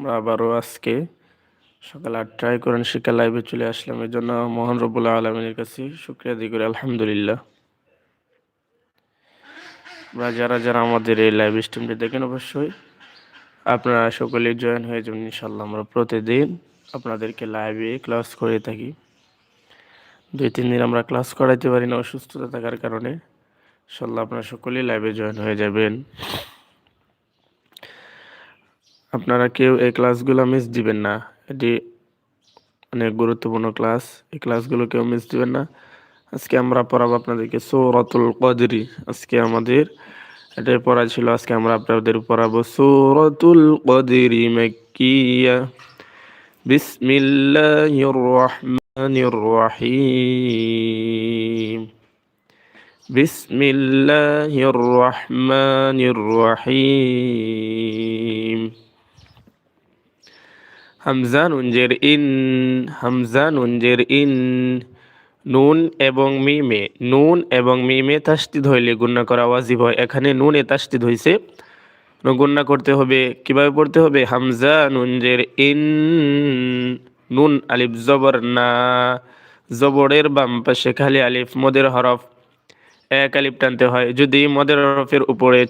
আমরা আবারও আজকে সকাল আটটায় কোরআন শিক্ষা লাইভে চলে আসলাম। এর জন্য মোহন রবুল্লাহ আলমিনের কাছে শুক্রিয়া দিই করি, আলহামদুলিল্লাহ। আমরা যারা যারা আমাদের এই লাইভ স্ট্রিমটি দেখেন, অবশ্যই আপনারা সকলেই জয়েন হয়ে যাবেন ইনশাল্লাহ আমরা প্রতিদিন আপনাদেরকে লাইভে ক্লাস করে থাকি। দুই, তিন দিন আমরা ক্লাস করাইতে পারি না, অসুস্থতা থাকার কারণে। ইনশাল্লাহ আপনারা সকলেই লাইভে জয়েন হয়ে যাবেন। আপনারা কেউ এই ক্লাসগুলো মিস দিবেন না। এটি অনেক গুরুত্বপূর্ণ ক্লাস। এই ক্লাসগুলো কেউ মিস দিবেন না। আজকে আমরা পড়াবো আপনাদেরকে সৌরতুল কদরি। আজকে আমাদের এটাই পড়া ছিল। আজকে আমরা আপনাদের পড়াবো সৌরতুল কদরি মেকিয়া বিসমিল্লাহির রহমানির রহিম। বিসমিল্লাহির রহমানির রহিম। হামজা নুনজের ইন হামজা নুনজের ইন, নুন এবং মিমে, নুন এবং মিমে তাস্তিদ হইলে গুণনা করা ওয়াজিব হয়। এখানে নুনে তাস্তিদ হয়েছে গুণনা করতে হবে, কীভাবে পড়তে হবে? হামজা নুনজের ইন, নুন আলিফ জবর না, জবরের বাম পাশে খালি আলিফ, মদের হরফ এক আলিফ টানতে হয়। যদি মদের হরফের উপরে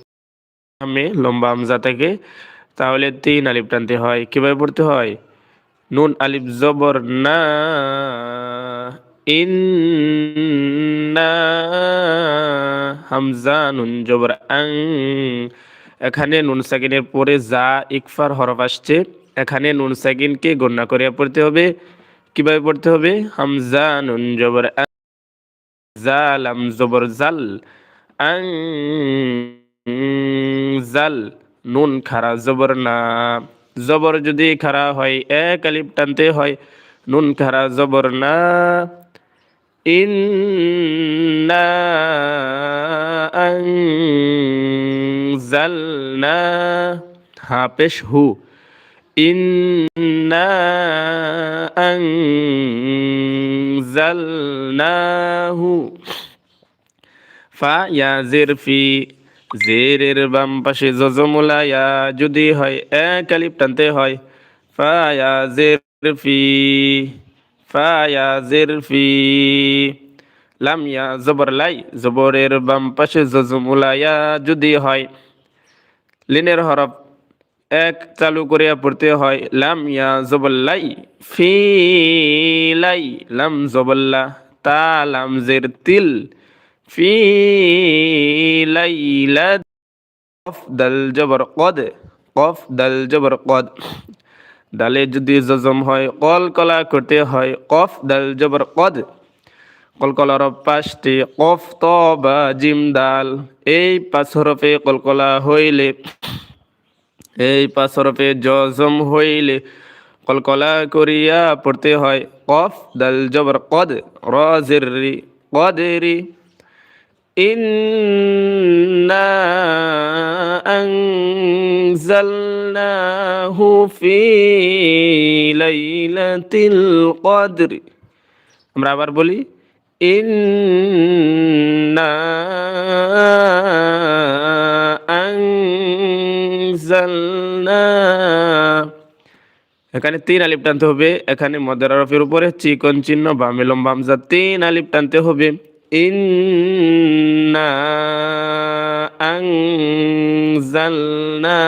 লম্বা হামজা থাকে, তাহলে তিন আলিফ টানতে হয়। কীভাবে পড়তে হয়? নুন আলিফ জবর না। ইন হামজা নুন জবর আং। এখানে নুন সাকিনের পরে যা ইকফার হরফ আসছে, এখানে নুন সাকিনকে গণ্য করে পড়তে হবে। কীভাবে পড়তে হবে? হামজা নুন জবর জালাম জবর জাল, আং জাল, নুন খারা জবর না। জবর যদি খারা হয়, এক আলিফ টানতে হয়, নুন খারা জবর না। ইন্না আনজালনা। হা পেশ হু। ইন্না আনজালনাহু ফা ইয়াজির ফি জেরের বাম পাশে জজমুলায়া যদি হয় এক আলিফ টানতে হয়। ফায়া জের ফি ফায়া জের ফি লামিয়া জবর লাই, জবরের বাম পাশে জজমুলায়া যদি হয়। লিনের হরফ এক চালু করে পড়তে হয়। লামিয়া জবল্লাই ফি লাই, লাম জবল্লা তা লাম জের তিল। في ليلة قف دل জবর কদ কফ দাল জবর কদ দালে যদি জজম হয় কল কলা করতে হয় কফ দাল জবর কদ কলকলার পাঁচটি কফ ত বা জিম দাল এই পাঁচ হরফে কলকলা হইলে এই পাঁচ হরফে জজম হইলে কলকলা করিয়া পড়তে হয় কফ দাল জবর কদ রজের কদেরি إنا أنزلناه في ليلة القدر আমরা আবার বলি إنا أنزلنا এখানে তিন আলিপ টানতে হবে এখানে মদের আরফের উপরে চিকন চিহ্ন বা মেলম বামজা তিন আলিপ টানতে হবে إنا أنزلنا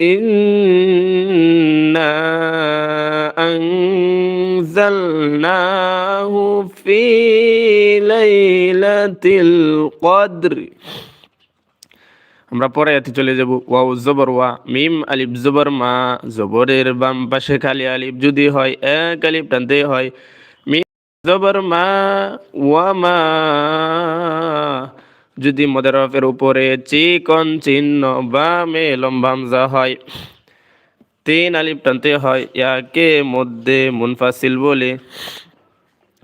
إنا أنزلناه في ليلة القدر আমরা পরে এতে চলে যাব ওয়াও জবর ওয়া মিম আলিফ জবর মা জবরের বাম পাশে খালি আলিফ যদি হয় এক আলিফ টানতে হয় জবর মা ওয়ামা যদি মদারফের উপরে চিকন চিহ্ন বা মে লম্বামজা হয়, তিন আলিফ টানতে হয় ইয়াকে মধ্যে মুনফাসিল বলে।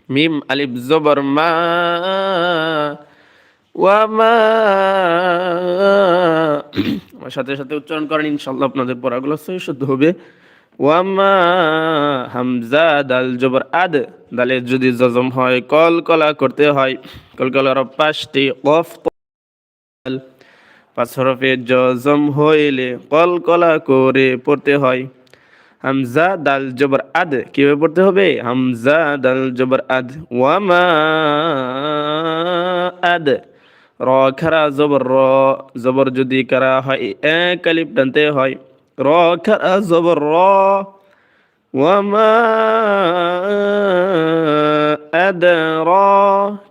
মিম আলিফ জবর মা ওয়ামা আমার সাথে সাথে উচ্চারণ করেন ইনশাল্লাহ আপনাদের পড়াগুলো শুদ্ধ হবে। ওয়ামা হামজা দাল জবর আদ। দালে যদি জজম হয়, কল কলা করতে হয়। কল কলার পাঁচটি কফ। পাঁচ হরফে জজম হইলে কলকলা করে পড়তে হয়। হামজা দাল জবর আদ কীভাবে পড়তে হবে? হামজা দাল জবর আদ। ওয়ামা আদ। র খারা জবর র। জবর যদি কারা হয় এক আলিফ টানতে হয়। র খারা জবর র। ওয়ামা আদ র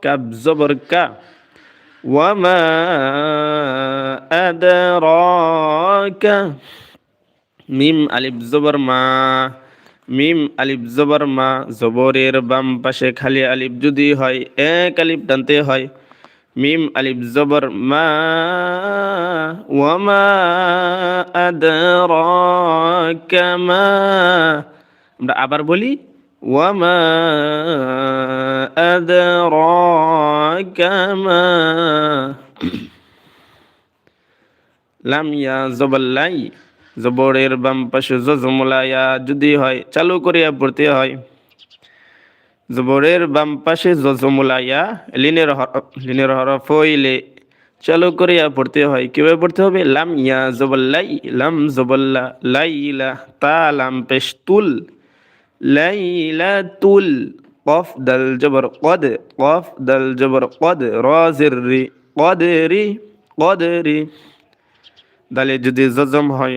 কাব জবর কা وما أدراك মিম আলিফ জবর মা মিম আলিফ জবর মা জবরের বাম পাশে খালি আলিফ যদি হয় এক আলিফ টানতে হয় মিম আলিফ জবর মা ওয়ামা আদরাকা মা আমরা আবার বলি ওয়ামা লাম ইয়া জবল্লাই জবরের বাম পাশে জজমুলায়া যদি হয় চালু করিয়া পড়তে হয়। জবরের বাম পাশে জজমুলায়া লিনের হরফ লিনের হরফ হইলে চালু করিয়া পড়তে হয়। কীভাবে পড়তে হবে? লাম ইয়া জবল্লাই লাম জবল্লা লাইলা তা লাম পেশ তুল লাইলা তুল কফ দাল জবর কদ কফ দাল জবর কদ রাজির রি কদরি কদরি দালে যদি জজম হয়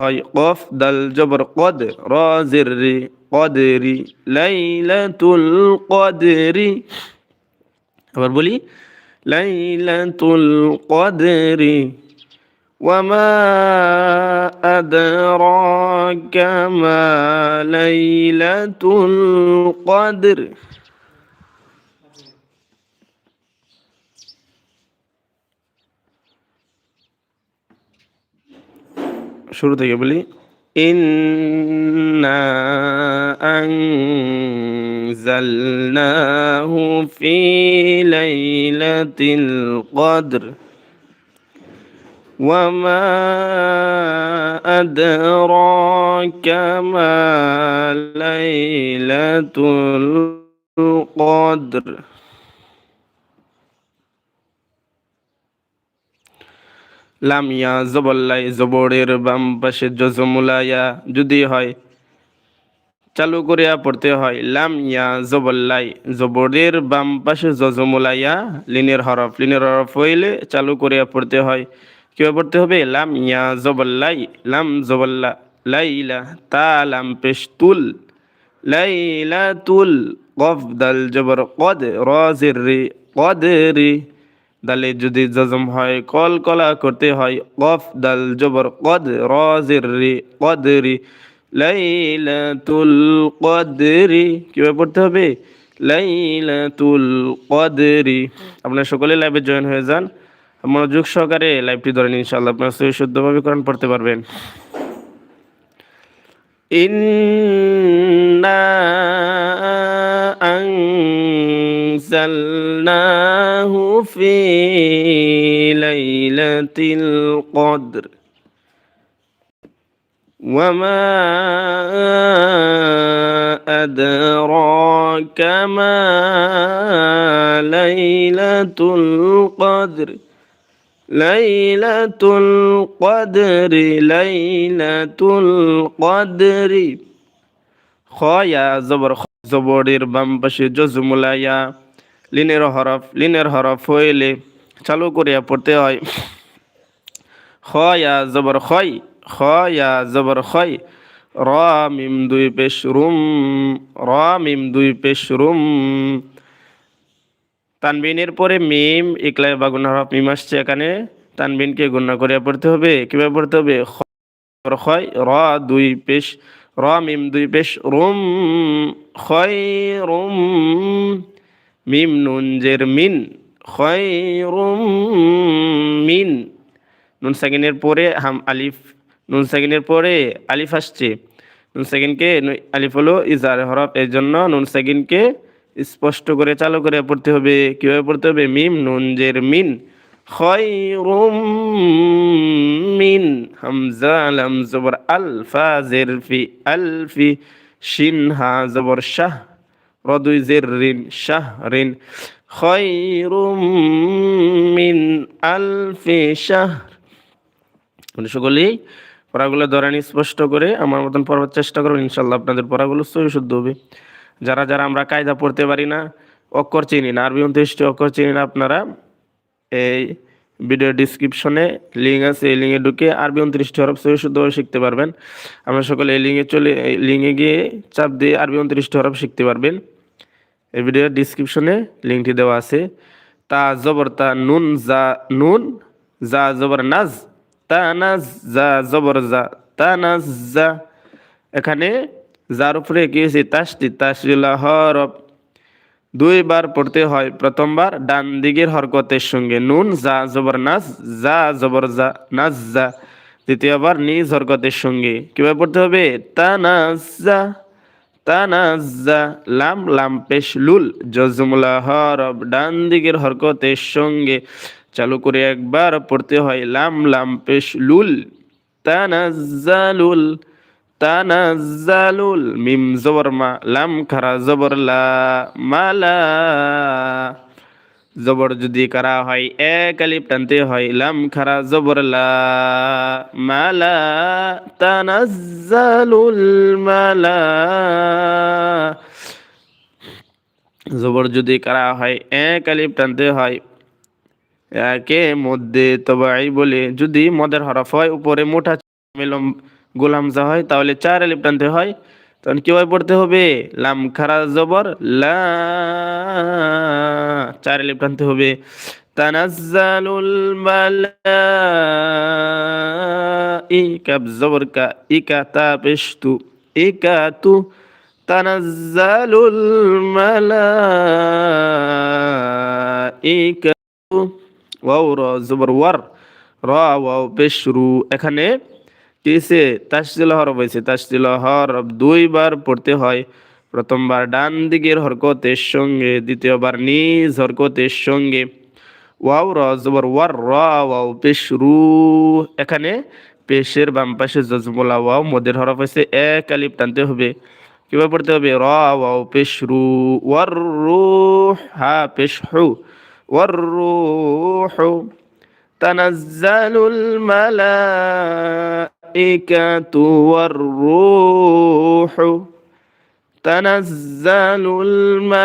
হয় কফ দাল জবর কদ রাজির রি কদরি লাইলাতুল কদরি আবার বলি লাইলাতুল কদরি وما أدراك ما ليلة القدر শুরু থেকে বলি ইন্না আনজালনাহু ফি লাইলাতিল কদর وما أدراك ما ليلة القدر লামিয়া জবল্লাই জবরের বাম পাশে জজমুলায়া যদি হয় চালু করিয়া পড়তে হয় লাম ইয়া জবল্লাই জবরের বাম পাশে জজমুলাইয়া লিনের হরফ লিনের হরফ হইলে চালু করিয়া পড়তে হয় কীভাবে পড়তে হবে? লাম ইয়া জবল্লাই, লাম জবল্লা, লাইলা তা লাম পেশ তুল লাইলা তুল কফ দাল জবর কদ রজের রে কদ রে দালে যদি জজম হয়, কল কলা করতে হয় কফ দাল জবর কদ রজের রে কদ রে লাইলাতুল কদরি, কীভাবে পড়তে হবে? লাইলাতুল কদরি। আপনারা সকলে লাইভে জয়েন হয়ে যান। মনোযোগ সহকারে লাইভটি ধরেন ইনশাআল্লাহ আপনারা সহি শুদ্ধভাবে কোরআন পড়তে পারবেন ইন্না আনজালনাহু ফি লাইলাতিল কদর وما أدراك ما ليلة القدر লাইলাতুল কদরি লাইলাতুল কদরি। খয়া, জবর জবরের বাম পাশে জজমুলায়া লিনের হরফ লিনের হরফ হইলে চালু করিয়া পড়তে হয়। খয়া, জবর খয়, খয়া, জবর খয়। র, মিম দুই পেশ রুম, র, মিম দুই পেশ রুম। তানবিনের পরে মিম ইকলাই বা হরফ মিম আসছে এখানে। তানবিনকে গুণা করে পড়তে হবে। কীভাবে পড়তে হবে? র, দুই পেশ, র, মিম, দুই পেশ, রুম, খয়, রুম, মিম, নুন, জের, মিন, খয়, রুম, মিন। নুন সাকিনের পরে হাম, আলিফ, নুন সাকিনের পরে আলিফ আসছে। নুন সাকিনকে আলিফ হলো ইজার, হরফ, এর জন্য নুন সাকিনকে স্পষ্ট করে চালু করে পড়তে হবে। কীভাবে পড়তে হবে? মিম, নুন, জের, মিন। খয়রুম মিন হামজা, লাম, জবর আল ফা জের, ফি, আলফি, শিন, হা, জবর, শাহ রদুই জের, রিন, শাহ, রিন। খৈরুম মিন আলফি, শাহ। সকলেই পড়াগুলো ধরেন স্পষ্ট করে আমার মতন পড়ার চেষ্টা করবেন ইনশাল্লাহ আপনাদের পড়াগুলো সহি শুদ্ধ হবে। যারা যারা আমরা কায়দা পড়তে পারি না, অক্ষর চিনি না। আরবি উনত্রিশটি অক্ষর চিনি না আপনারা, এই ভিডিও ডিসক্রিপশনে লিঙ্ক আছে, এই লিঙ্কে ঢুকে আরবি উনত্রিশটি হরফ সহি শুদ্ধভাবে শিখতে পারবেন। আমরা সকলে এই লিঙ্কে চলে লিঙ্কে গিয়ে চাপ দিয়ে আরবি উনত্রিশটি হরফ শিখতে পারবেন। এই ভিডিওর ডিসক্রিপশনে লিঙ্কটি দেওয়া আছে। তা জবর তা নুন, জা নুন, জা জবর নাজ, তা নাজ, জা জবর জা, তা নাজ, জা। এখানে যার উপরে কি হয়েছে? তাসটি তাসরিলা হরফ দুইবার পড়তে হয়। প্রথমবার ডান দিকের হরকতের সঙ্গে নুন যা জবর, নাজ যা জবর যা নাজ যা দ্বিতীয়বার নিজ হরকতের সঙ্গে কীভাবে পড়তে হবে? তা নাজা তা তানাজ্জা, লাম লাম, পেশ, লুল, জজমুলা, হরফ ডান দিকের হরকতের সঙ্গে চালু করে একবার পড়তে হয়। লাম লাম, পেশ, লুল তানাজ্জালুল তানাজ্জালুল মিম জবর মা, লাম খারা জবর লা মালা। জবর যদি কারা হয়, এক আলিফ টানতে হয়, লাম খারা জবর লা মালা। মালা। জবর যদি কারা হয়, এক টানতে হয়, একে মধ্যে তবাই বলে, যদি মদের হরফ হয়, উপরে মোটা মেলম গোলামজা হয়, তাহলে চার আলিফ টানতে হয়। তখন কীভাবে পড়তে হবে? লাম খারা জবর, লা চার আলিফ টানতে হবে। তানাজ্জালুল মালাইকা জবর কা ইকা তা পেশতু, ইকা তু। তানাজ্জালুল মালাইকা ওয়াও র জবর ওয়ার, র, ওয়াও পেশরু এখানে পেয়েছে আছে হর হরফ হয়েছে হর হরফ দুইবার পড়তে হয়। প্রথমবার ডান দিকের হরকতের সঙ্গে, দ্বিতীয়বার নিজ হরকতের সঙ্গে। ওয়াও র, জবর ওয়ার র, ওয়াও পেশরু এখানে পেশের বাম পাশে জজমলা ওয়াও মদের হরফ হয়েছে এক আলিপ টানতে হবে। কীভাবে পড়তে হবে? র, ওয়াও পেশরু ওয়ার রু, হা পেশ হু, ওয়ার রু হু। তানাজ্জালুল মালা الملائكة والروح تنزل الملائكة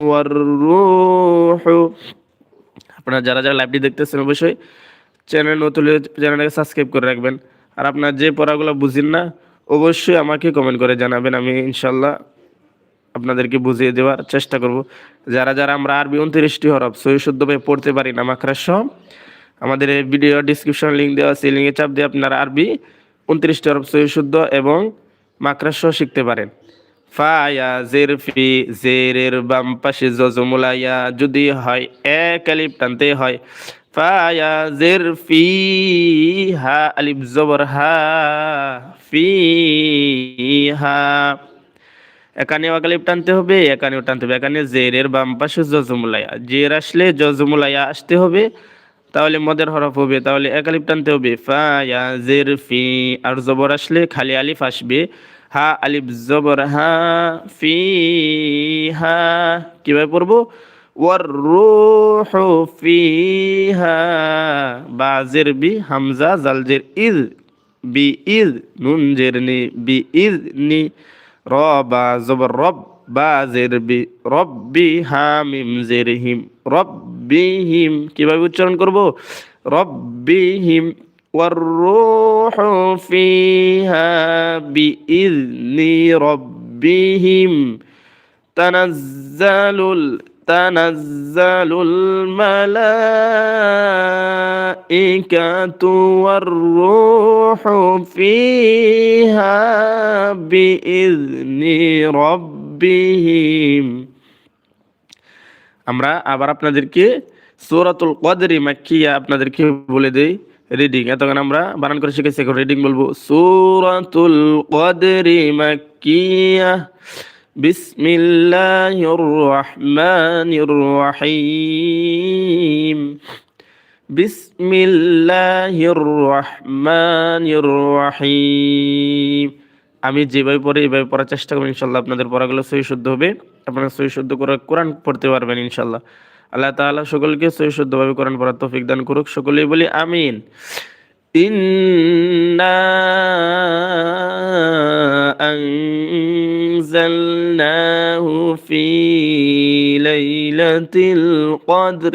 والروح আপনারা যারা যারা লাইভটি দেখতেছেন অবশ্যই চ্যানেল নতুন চ্যানেলটাকে সাবস্ক্রাইব করে রাখবেন আর আপনার যে পড়াগুলো বুঝেন না অবশ্যই আমাকে কমেন্ট করে জানাবেন আমি ইনশাল্লাহ আপনাদেরকে বুঝিয়ে দেওয়ার চেষ্টা করব যারা যারা আমরা আরবি উনত্রিশটি হরফ সহি শুদ্ধভাবে পড়তে পারি না মাখরা সহ আমাদের এই ভিডিও ডিসক্রিপশন লিঙ্ক দেওয়া আছে লিঙ্কে চাপ দিয়ে আপনারা আরবি, উনত্রিশটি সহি শুদ্ধ এবং সহ শিখতে পারেন। ফায়া জের, ফি জেরের বাম পাশে জজমুলাইয়া যদি হয় এক আলিফ, টানতে হয়। ফায়া জের, ফি, হা, আলিফ, জবর, হা, ফি, হা। এখানে ওয়াকালিপ টানতে হবে এখানেও টানতে হবে। এখানে জেরের বাম পাশে জজমুলাইয়া জের আসলে জজমুলাইয়া আসতে হবে। তাহলে মদের হরফ হবে, তাহলে একালিপ টানতে হবে। ফা, ইয়া, জের, ফি, আর জবর আসলে খালি আলিফ আসবে। হা, আলিফ, জবর, হা, ফি, হা, কীভাবে পড়ব? ওয়ার, রুহু ফিহা বা বি, হামজা, জাল, জের ইজ বি ইজ নুন, জের, নি, বি ইজ নি রবা জবর, রব। বা জের বি রব্বি হামিম জের হিম রব্বিহিম কিভাবে উচ্চারণ করব রব্বিহিম والروح فيها بإذن ربهم تنزل تنزل الملائكة والروح فيها بإذن ربهم আমরা আবার আপনাদেরকে সূরাতুল কদরি মাক্কিয়া আপনাদেরকে বলে দেই রিডিং এতক্ষণ আমরা বানান করে শিখেছি এখন রিডিং বলবো সূরাতুল কদরি মাক্কিয়া بسم الله الرحمن الرحيم بسم الله الرحمن الرحيم আমি যেভাবে পড়ি এইভাবে পড়ার চেষ্টা করবো ইনশাল্লাহ আপনাদের পড়াগুলো সহি শুদ্ধ হবে আপনারা সহি শুদ্ধ করে কোরআন পড়তে পারবেন ইনশাল্লাহ আল্লাহ তাআলা সকলকে সহি শুদ্ধভাবে কোরআন পড়ার তৌফিক দান করুক সকলেই বলি আমিন إنا أنزلناه في ليلة القدر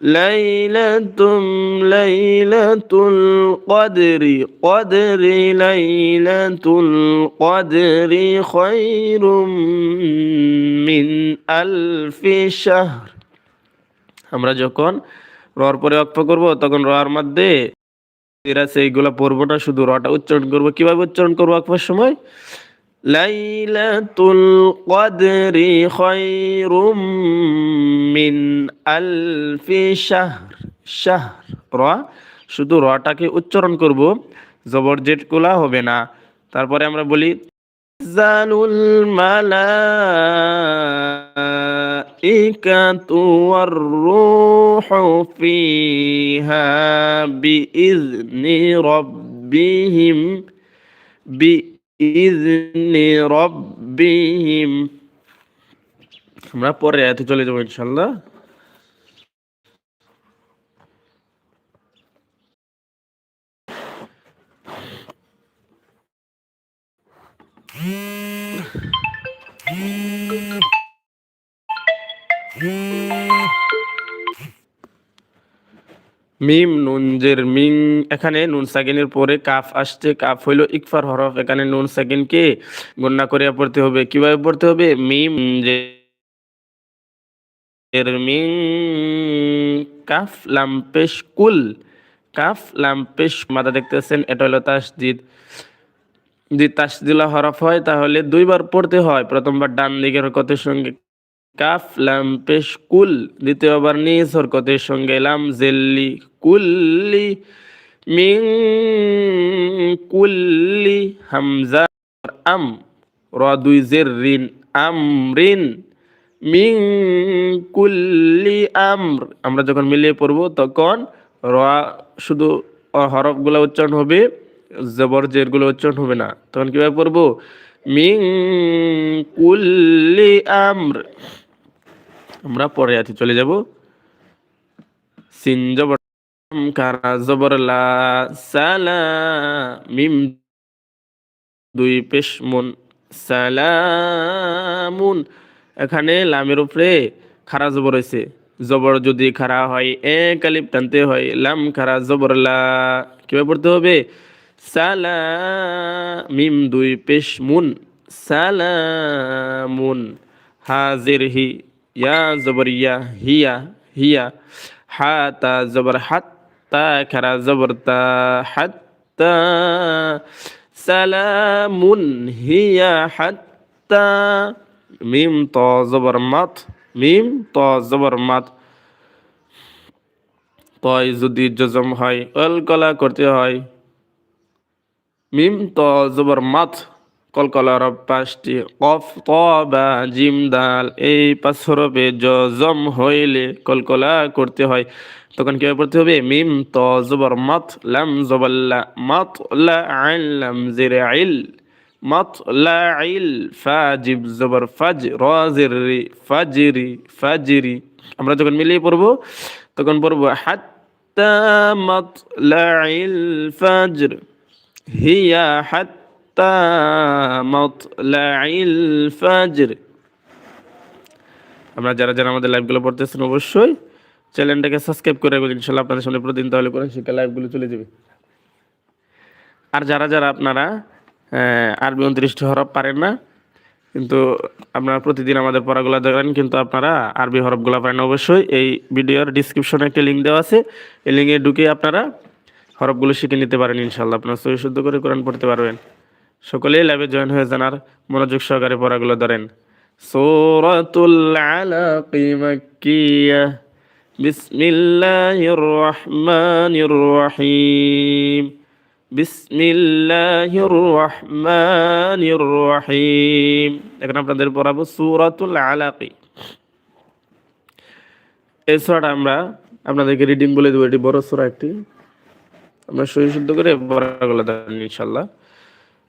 ليلة ليلة القدر قدر ليلة القدر خير من ألف شهر আমরা যখন রর পরে অক্ষ করব তখন রর মধ্যে আছে এইগুলা পড়বো না শুধু রটা উচ্চারণ করব কিভাবে উচ্চারণ করবো অক্ষর সময় লাইলাতুল কদরি খায়রুম মিন আলফি শুধু রটাকে উচ্চারণ করব, জবর জেটগুলা হবে না। তারপরে আমরা বলি, জালুল ওয়ার রূহু ফিহা বিইذনি রাব্বিহিম বিইذনি রাব্বিহিম আমরা পরে আয়াতে চলে যাব ইনশাআল্লাহ। মিম, নুনজের মিং, এখানে নুন সাকিনের পরে কাফ আসছে। কাফ হইল ইকফার হরফ, এখানে নুন সাকিনকে গণনা করে পড়তে হবে। কীভাবে পড়তে হবে? মিম এর মিং, কাফ লাম্পেশ কুল, কাফ লাম্পেশ মাথা দেখতেছেন, এটা হলো তাসদিদ যদি তাসদিলা হরফ হয়, তাহলে দুইবার পড়তে হয়। প্রথমবার ডান দিকের হরকতের সঙ্গে কাফ লাম পেশ কুল, দ্বিতীয়বার নিজ হরকতের সঙ্গে লাম জেল্লি কুল্লি মিং কুল্লি হামজা আম, র দুই জের রিন আম রিন মিং কুল্লি আমর। আমরা যখন মিলিয়ে পড়ব তখন র শুধু হরফগুলো উচ্চারণ হবে, জবর জেরগুলো উচ্চারণ হবে না। তখন কীভাবে পড়ব? মিং কুল্লি আমর। আমরা পরে আছি, চলে যাব। সিন জবর কারা জবর লা সালা মিম দুই পেশ মুন সালামুন। এখানে লামের উপরে খারা জবর হয়েছে। জবর যদি খারা হয় এ কালিপ টানতে হয়। লাম খারা জবর লা কীভাবে পড়তে হবে? সালা মিম দুই পেশ মুন সালামুন। হাজির হি ইয়া জবর ইয়া হিয়া হিয়া হাতা জবর হাত্তা খারা জবর তা হাত্তা সালামুন হিয়া হাত্তা মিম ত জবর মাত মিম ত জবর মাত তয় যদি জজম হয় অলকলা করতে হয় মিম ত জবর কলকলার পাঁচটি কফ ত বা জিম দাল, এই পাঁচ হরফে জম হইলে কলকলা করতে হয়। তখন কি পড়তে হবে? মিম, ত, জবর, মাত, লাম জবল্লা মত, লা লাম, জিরে, আইল, মত, লা, আইল ফাজিব জবর, ফাজ রাজিরি ফাজিরি ফাজিরি আমরা যখন মিলিয়ে পড়ব, তখন পড়ব হাত্তা মাত, লা, আইল ফাজর হিয়া হাত্তা মাতলাইল ফাজর। আপনারা যারা যারা আমাদের লাইভগুলো পড়তেছেন অবশ্যই চ্যানেলটাকে সাবস্ক্রাইব করে রাখবেন। ইনশাল্লাহ আপনাদের সামনে প্রতিদিন তাহলে কোরআন শিক্ষা লাইভগুলো চলে যাবে। আর যারা যারা আপনারা আরবি উনত্রিশটি হরফ পারেন না, কিন্তু আপনারা প্রতিদিন আমাদের পড়াগুলো দেখেন, কিন্তু আপনারা আরবি হরফগুলো পারেন অবশ্যই। এই ভিডিওর ডিসক্রিপশনে একটা লিঙ্ক দেওয়া আছে। এই লিঙ্কে ঢুকে আপনারা হরফগুলো শিখে নিতে পারেন ইনশাল্লাহ আপনারা সহি শুদ্ধ করে কোরআন পড়তে পারবেন। সকলেই লাইভে জয়েন হয়ে যান আর মনোযোগ সহকারে পড়াগুলো ধরেন। সূরাতুল আলাক মাক্কিয়াহ বিসমিল্লাহির রহমানির রহিম বিসমিল্লাহির রহমানির রহিম এখন আপনাদের পড়াবো সূরাতুল আলাকি। এই সূরাটা আমরা আপনাদেরকে রিডিং বলে দেবো। এটি বড় সূরা একটি। আমরা সহি শুদ্ধ করে পড়াগুলো দেন ইনশাআল্লাহ।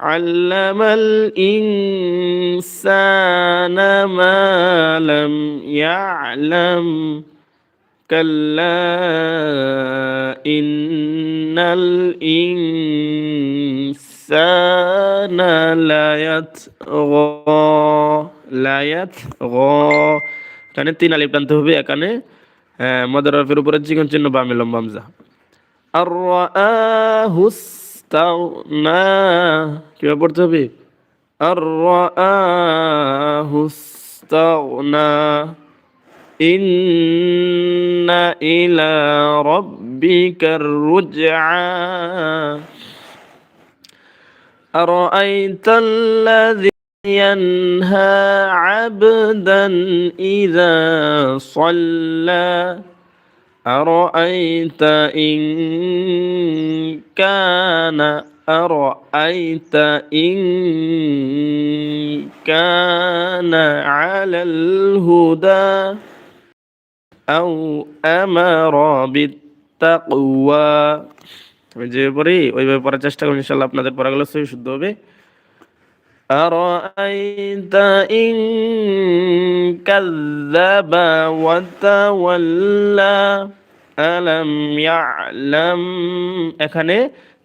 علم الإنسان ما لم يعلم كلا إن الإنسان لا يطغى لا يطغى এখানে তিন আলিফ টানতে হবে এখানে মদারফের উপরে চিকন চিহ্ন বামে লম্বা হামজা আর রাআহু ইস্তাগনা কিভাবে পড়তে হবে আর রাআহু ইস্তাগনা إن إلى ربك الرجعى أرأيت الذي ينهى عبدا إذا صلى أرأيت إن كان أرأيت إن كان على الهدى أو أمر بالتقوى যে পড়ি ওইভাবে পড়ার চেষ্টা করুন ইনশাল্লাহ আপনাদের পড়াগুলো সহি শুদ্ধ হবে أرأيت إن كذب وتولى ألم يعلم এখানে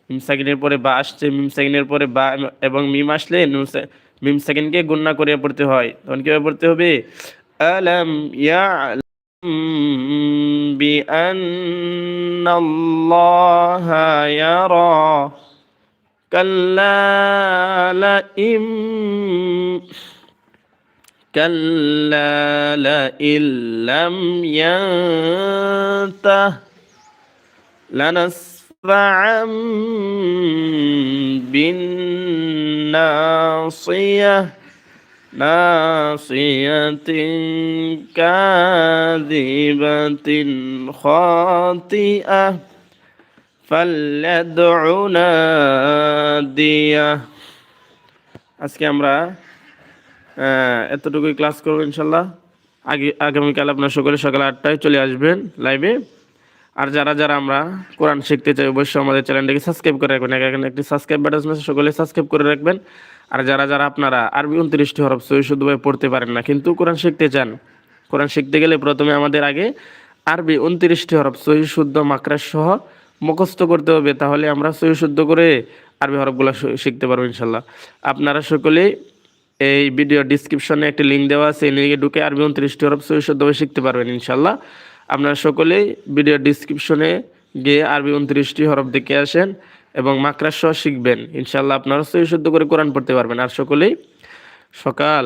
মিম সাকিনের পরে বা আসছে মিম সাকিনের পরে বা এবং মিম আসলে মিম সাকিনকে গুণনা করে পড়তে হয় তখন কিভাবে পড়তে হবে আলাম ইয়ালাম بأن الله يرى كلا لئن كلا لئن لم ينته لنسفعا بالناصية ناصية كاذبة خاطئة. আজকে আমরা এতটুকুই ক্লাস করব ইনশাল্লাহ। আগে, আগামীকাল আপনার সকলে সকাল আটটায় চলে আসবেন লাইভে আর যারা যারা আমরা কোরআন শিখতে চাই, অবশ্যই আমাদের চ্যানেলটাকে সাবস্ক্রাইব করে রাখবেন। এখানে একটি সাবস্ক্রাইব বাটন আছে, সকলে সাবস্ক্রাইব করে রাখবেন। আর যারা যারা আপনারা আরবি উনত্রিশটি হরফ সই শুদ্ধভাবে পড়তে পারেন না, কিন্তু কোরআন শিখতে চান, কোরআন শিখতে গেলে প্রথমে আমাদের আগে আরবি উনত্রিশটি হরফ সহি শুদ্ধ মাকড়াস সহ মুখস্থ করতে হবে, তাহলে আমরা সহি শুদ্ধ করে আরবি হরফগুলো শিখতে পারব ইনশাল্লাহ। আপনারা সকলেই এই ভিডিও ডিসক্রিপশনে একটি লিঙ্ক দেওয়া আছে, এই লিঙ্কে ঢুকে আরবি উনত্রিশটি হরফ সহি শুদ্ধভাবে শিখতে পারবেন ইনশাল্লাহ। আপনারা সকলেই ভিডিও ডিসক্রিপশনে গিয়ে আরবি উনত্রিশটি হরফ দেখে আসেন এবং মাকড়াস শিখবেন। ইনশাল্লাহ আপনারা সহি শুদ্ধ করে কোরআন পড়তে পারবেন। আর সকলেই সকাল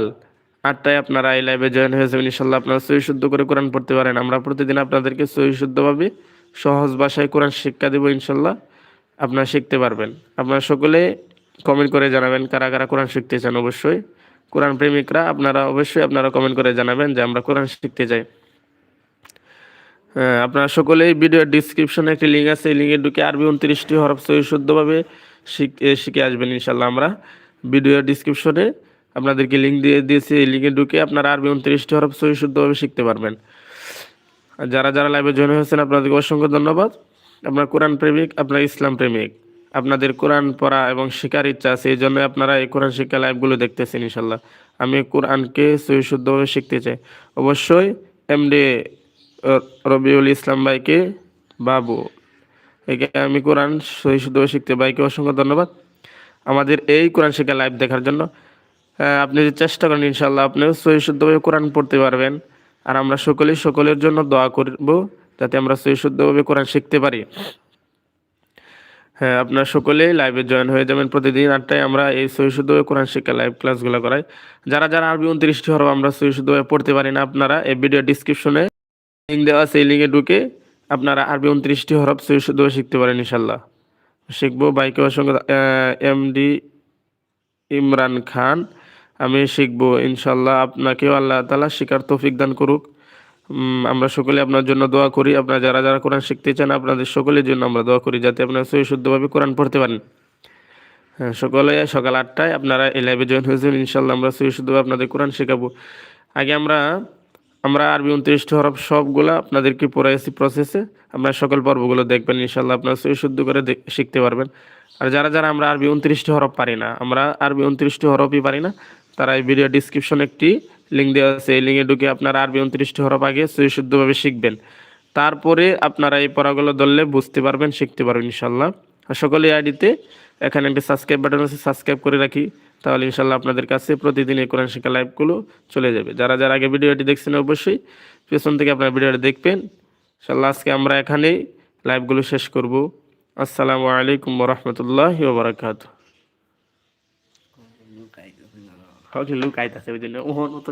আটটায় আপনারা এই লাইভে জয়েন হয়ে যাবেন। ইনশাল্লাহ আপনারা সহি শুদ্ধ করে কোরআন পড়তে পারেন। আমরা প্রতিদিন আপনাদেরকে সহি শুদ্ধভাবে সহজ ভাষায় কোরআন শিক্ষা দেবো ইনশাল্লাহ। আপনারা শিখতে পারবেন। আপনারা সকলে কমেন্ট করে জানাবেন কারা কারা কোরআন শিখতে চান অবশ্যই। কোরআন প্রেমিকরা, আপনারা অবশ্যই আপনারা কমেন্ট করে জানাবেন যে আমরা কোরআন শিখতে চাই হ্যাঁ আপনারা সকলেই ভিডিওর ডিসক্রিপশনে একটি লিঙ্ক আছে, এই লিঙ্কে ঢুকে আরবি উনত্রিশটি হরফ সহি শুদ্ধভাবে শিখে আসবেন ইনশাল্লাহ আমরা। ভিডিওর ডিসক্রিপশনে আপনাদেরকে লিঙ্ক দিয়ে দিয়েছি, এই লিঙ্কে ঢুকে আপনারা আরবি উনত্রিশটি হরফ সহি শুদ্ধভাবে শিখতে পারবেন। যারা যারা লাইভে জয়েন হয়েছেন, আপনাদেরকে অসংখ্য ধন্যবাদ। আপনার কোরআন প্রেমিক, আপনার ইসলাম প্রেমিক, আপনাদের কোরআন পড়া এবং শেখার ইচ্ছা আছে, এই জন্য আপনারা এই কোরআন শিক্ষা লাইভগুলো দেখতেছেন ইনশাল্লাহ আমি কোরআনকে সহি শুদ্ধভাবে শিখতে চাই। অবশ্যই এমডি রবিউল ইসলাম ভাইকে বাবু। একে আমি কোরআন সহি শুদ্ধভাবে শিখতে, ভাইকে অসংখ্য ধন্যবাদ। আমাদের এই কোরআন শিক্ষা লাইভ দেখার জন্য। আপনি যদি চেষ্টা করেন ইনশাল্লাহ আপনিও সহি শুদ্ধভাবে কোরআন পড়তে পারবেন। আর আমরা সকলেই সকলের জন্য দোয়া করব যাতে আমরা সহি শুদ্ধভাবে কোরআন শিখতে পারি। হ্যাঁ আপনারা সকলেই লাইভে জয়েন হয়ে যাবেন প্রতিদিন আটটায়। আমরা এই সহিশুদ্ধ কোরআন শিক্ষা লাইভ ক্লাসগুলো করাই। যারা যারা আরবি উনত্রিশটি হরফ আমরা সহিশুদ্ধ পড়তে পারি না, আপনারা এই ভিডিও ডিসক্রিপশনে লিঙ্ক দেওয়া সেই লিঙ্কে ঢুকে আপনারা আরবি উনত্রিশটি হরফ সহিশুদ্ধ শিখতে পারেন ইনশাল্লাহ শিখব। বাইকে সঙ্গে এমডি ইমরান খান। আমি শিখব, ইনশাল্লাহ আপনাকেও আল্লাহ তালা শিকার তৌফিক দান করুক। আমরা সকলে আপনার জন্য দোয়া করি। আপনারা যারা যারা কোরআন শিখতে চান, আপনাদের সকলের জন্য আমরা দোয়া করি যাতে আপনারা সহি শুদ্ধভাবে কোরআন পড়তে পারেন। হ্যাঁ সকলে সকাল আটটায় আপনারা এই লাইভে জয়েন হয়েছেন ইনশাল্লাহ আমরা সহি শুদ্ধভাবে আপনাদের কোরআন শেখাবো। আগে আমরা আমরা আরবি উনত্রিশটি হরফ সবগুলা আপনাদেরকে পড়াইছি প্রসেসে আপনারা সকল পর্বগুলো দেখবেন, ইনশাল্লাহ আপনারা সহি শুদ্ধ করে শিখতে পারবেন। আর যারা যারা আমরা আরবি উনত্রিশটি হরফ পারি না, আমরা আরবি উনত্রিশটি হরফই পারি না তারা এই ভিডিও ডিসক্রিপশন একটি লিঙ্ক দেওয়া আছে। এই লিঙ্কে ঢুকে আপনারা আরবি উনত্রিশটি হরফ আগে সহি শুদ্ধভাবে শিখবেন। তারপরে আপনারা এই পড়াগুলো ধরলে বুঝতে পারবেন, শিখতে পারবেন ইনশাল্লাহ আর সকলে আইডিতে এখানে একটি সাবস্ক্রাইব বাটন আছে সাবস্ক্রাইব করে রাখি, তাহলে ইনশাল্লাহ আপনাদের কাছে প্রতিদিন এই কোরআন শিক্ষা লাইভগুলো চলে যাবে। যারা যারা আগে ভিডিওটি দেখছেন অবশ্যই পেছন থেকে আপনারা ভিডিওটি দেখবেন। ইনশাল্লাহ আজকে আমরা এখানেই লাইভগুলো শেষ করব। আসসালামু আলাইকুম রহমতুল্লাহ বারাকাত লুকাইতেছে ওই জন্য ওহন তো